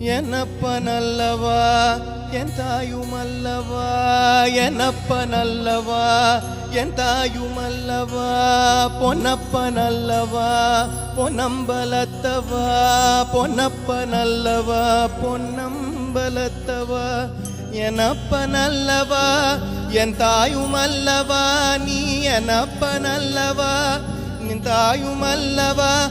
என்னப்பனல்லவா என் தாயுமல்லவா என்னப்பனல்லவா என் தாயுமல்லவா பொன்னப்பனல்லவா பொன்னம்பலத்தவா? பொன்னப்பனல்லவா பொன்னம்பலத்தவா? எனப்பனல்லவா என் தாயுமல்லவா நீ எனப்பனல்லவா நின் தாயுமல்லவா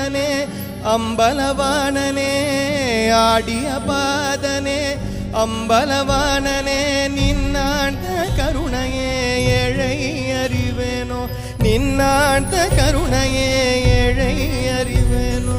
பாதனே அம்பலவாணனே ஆடிய பாதனே அம்பலவாணனே நின்னாண்ட கருணையே ஏழை அறிவேனோ நின்னாண்ட கருணையே ஏழை அறிவேனோ.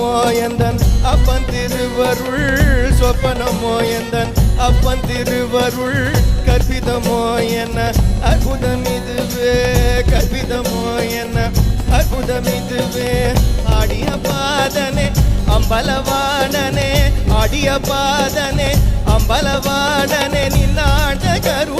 சொப்பனமோ எந்தன் அப்பன் திருவருள் சொப்பனமோ எந்தன் அப்பன் திருவருள் கற்பிதமோ என்ன அற்புதம் இதுவே கற்பிதமோ என்ன அற்புதம் இதுவே. ஆடிய பாதனே அம்பலவாணனே ஆடிய பாதனே அம்பலவாணனே நின்னாட கரு